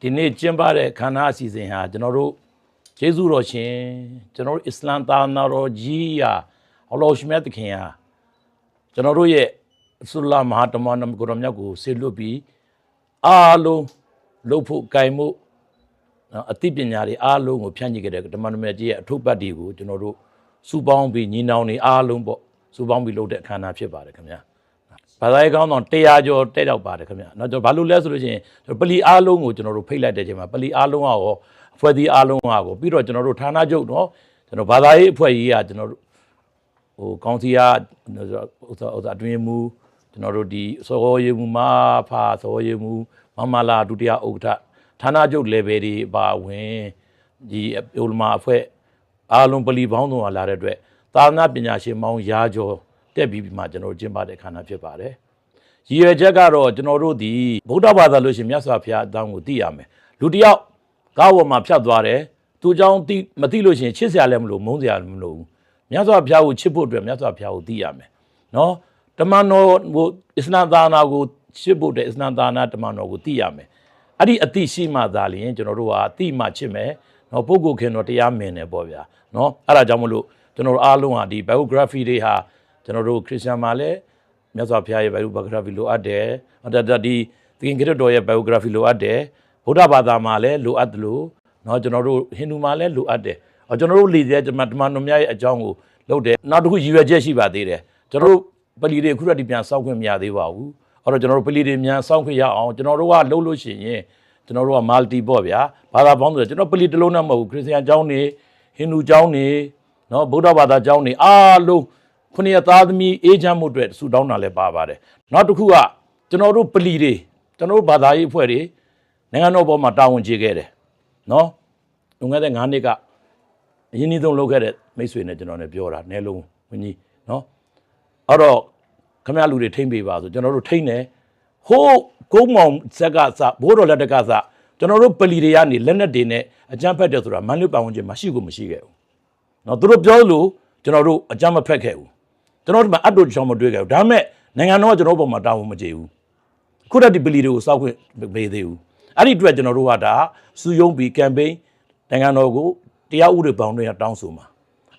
ဒီနေ့ကျင်းပတဲ့ခန္ဓာအစီအစဉ်ဟာကျွန်တော်တို့ကျေးဇူးတော်ရှင်ကျွန်တော်တို့အစ္စလမ်သာနာတော်ကြီးရာအလ္လာဟ်ရှိမြတ်သခင်ဟာကျွန်တော်တို့ရဲ့အဆုလာမဟာတမန်တော်ကိုရောမြတ်ကိုဆေလွတ်ပြီးအားလုံးလှုပ်ဖို့ကြိုင်မှုနော်အသိပညာတွေအားလုံးကိုဖြန့်ညှိခဲ့တဲ့တမန်တော်မြတ်ကြီးရဲ့အထုပ်ပတ်တွေကိုကျွန်တော်တို့စုပေါင်းပြီးညီနောင်တွေအားလုံးပေါ့စုပေါင်းပြီးလုပ်တဲ့အခမ်းအနားဖြစ်ပါတယ်ခင်ဗျာ ဘာသာရေးကောင်းတော့100ကျော်တက်တော့ပါတယ်ခင်ဗျာเนาะကျွန်တော်ဘာလို့လဲဆိုလို့ရှိရင်ကျွန်တော်ပလီအားလုံးကိုကျွန်တော်တို့ဖိတ်လိုက်တဲ့ချိန်မှာပလီအားလုံးကရောအဖွဲ့အစည်းအားလုံးကရောပြီးတော့ကျွန်တော်တို့ဌာနချုပ်เนาะကျွန်တော်ဘာသာရေးအဖွဲ့ကြီးကကျွန်တော်တို့ဟိုကောင်စီကဥစ္စာဥစ္စာအတွင်းမူကျွန်တော်တို့ဒီစောရေးမူမဖာစောရေးမူမမလာဒုတိယဥက္ကဋ္ဌဌာနချုပ် level တွေပါဝင်ဒီဥလမာအဖွဲ့အားလုံးပလီပေါင်းစုံကလာတဲ့အတွက်သာသနာပညာရှင်မောင်ရာကျော် တက်ပြီးပြီးမှကျွန်တော်တို့ကျင်းပတဲ့ခန္ဓာဖြစ်ပါတယ် ရည်ရွယ်ချက်ကတော့ကျွန်တော်တို့ဒီဗုဒ္ဓဘာသာလို့ရှရင်မြတ်စွာဘုရားအတောင်းကိုသိရမယ်လူတစ်ယောက်ကားဝမှာဖြတ်သွားတယ်သူเจ้าသိမသိလို့ရှရင်ချစ်စရာလည်းမလိုမုန်းစရာလည်းမလိုဘူးမြတ်စွာဘုရားကိုချစ်ဖို့အတွက်မြတ်စွာဘုရားကိုသိရမယ်နော်တမန်တော်ကိုအစ္စလာမ်သာနာကိုချစ်ဖို့အတွက်အစ္စလာမ်သာနာတမန်တော်ကိုသိရမယ်အဲ့ဒီအသိရှိမှသာလျှင်ကျွန်တော်တို့ဟာအသိမှချစ်မယ်နော်ပုဂ္ဂိုလ်ခင်တော်တရားမင်တယ်ပေါ့ဗျာနော်အဲ့ဒါကြောင့်မလို့ကျွန်တော်တို့အားလုံးဟာဒီ biography တွေဟာ ကျွန်တော်တို့ခရစ်ယာန်မှာလည်း မြတ်စွာဘုရားရဲ့ biography လိုအပ်တယ်။ဟောတဒီသခင်ခရစ်တော်ရဲ့ biography လိုအပ်တယ်။ဗုဒ္ဓဘာသာမှာလည်းလိုအပ်တယ်လို့เนาะကျွန်တော်တို့ဟိန္ဒူမှာလည်းလိုအပ်တယ်။အော်ကျွန်တော်တို့လေတဲ့ကျွန်မတမန်တော်များရဲ့အကြောင်းကိုလုပ်တယ်။နောက်တစ်ခုရည်ရွယ်ချက်ရှိပါသေးတယ်။ကျွန်တော်တို့ပလီတွေအခုရတည်းပြန်စောင့်ခွင့်မရသေးပါဘူး။အဲ့တော့ကျွန်တော်တို့ပလီတွေမြန်စောင့်ခွင့်ရအောင်ကျွန်တော်တို့ကလှုပ်လို့ရှိရင်ကျွန်တော်တို့က multi ပေါ့ဗျာ။ဘာသာပေါင်းဆိုကျွန်တော်ပလီတစ်လုံးနဲ့မဟုတ်ဘူးခရစ်ယာန်ကျောင်းတွေဟိန္ဒူကျောင်းတွေเนาะဗုဒ္ဓဘာသာကျောင်းတွေအားလုံး ခုနှစ်ရသားသမီးအေးချမ်းမှုအတွက်ဆူတောင်းတာလည်းပါပါတယ်နောက်တစ်ခုကကျွန်တော်တို့ပလီတွေကျွန်တော်တို့ဘာသာရေးအဖွဲ့တွေနိုင်ငံတော်ဘောမှာတာဝန်ကျေခဲ့တယ်နော်လွန်ခဲ့တဲ့9နှစ်ကအရင်နေ့ဆုံးလုပ်ခဲ့တဲ့မိတ်ဆွေနဲ့ကျွန်တော်လည်းပြောတာနဲလုံးဝင်းကြီးနော်အဲ့တော့ခမရလူတွေထိမ့်ပေးပါဆိုကျွန်တော်တို့ထိမ့်တယ်ဟိုးကုန်းမောင်ဇက်ကစဘိုးတော်လက်တကစကျွန်တော်တို့ပလီတွေကနေလက်နက်တွေနဲ့အကြမ်းဖက်တယ်ဆိုတာမန်လူပတ်ဝန်းကျင်မှာရှိကိုမရှိခဲ့ဘူးနော်သူတို့ပြောလို့ကျွန်တော်တို့အကြမ်းမဖက်ခဲ့ဘူး ကျွန်တော်တို့မှအတ်တို့ချောင်းမတွေ့ခဲ့ဘူးဒါပေမဲ့နိုင်ငံတော်ကကျွန်တော်တို့ဘုံမှာတာဝန်မကျေဘူးခုတည်းဒီပလီတွေကိုစောက်ခွင့်မေးသေးဘူးအဲ့ဒီအတွက်ကျွန်တော်တို့ကဒါစူယုံပြီးကမ်ပိန်းနိုင်ငံတော်ကိုတရားဥပဒေပေါင်းတွေကတောင်းဆိုမှာ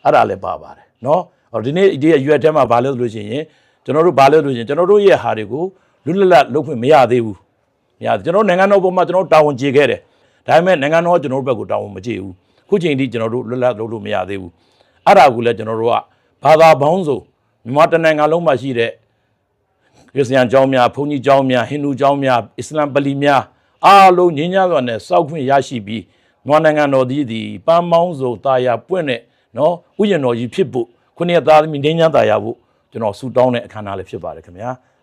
အဲ့ဒါလည်းပါပါတယ်နော်အော်ဒီနေ့ဒီရွက်ထဲမှာဘာလဲဆိုလို့ရှိရင်ကျွန်တော်တို့ဘာလဲဆိုလို့ရှိရင်ကျွန်တော်တို့ရဲ့ဟာတွေကိုလွတ်လပ်လပ်လုပ်ခွင့်မရသေးဘူးမရသေးကျွန်တော်တို့နိုင်ငံတော်ဘုံမှာကျွန်တော်တို့တာဝန်ကျေခဲ့တယ်ဒါပေမဲ့နိုင်ငံတော်ကကျွန်တော်တို့ဘက်ကိုတာဝန်မကျေဘူးခုချိန်ထိကျွန်တော်တို့လွတ်လပ်လုပ်လို့မရသေးဘူးအဲ့ဒါကိုလည်းကျွန်တော်တို့ကဘာသာပေါင်းစုံ မြန်မာတနိုင်ငံလုံးမှာရှိတဲ့ခရစ်ယာန်ကျောင်းများဘုန်းကြီးကျောင်းများဟိန္ဒူကျောင်းများအစ္စလာမ်ပလီများအားလုံးငြင်းကြစွာနဲ့စောက်ခွင့်ရရှိပြီးမြန်မာနိုင်ငံတော်သည်ဒီပန်းပေါင်းစုံတာယာပွင့်တဲ့နော်ဥယျာဉ်တော်ကြီးဖြစ်ဖို့ခုနှစ်သားသမီးငြင်းချမ်းတာယာဖို့ကျွန်တော်ဆူတောင်းတဲ့အခမ်းအနားလေးဖြစ်ပါတယ်ခင်ဗျာ။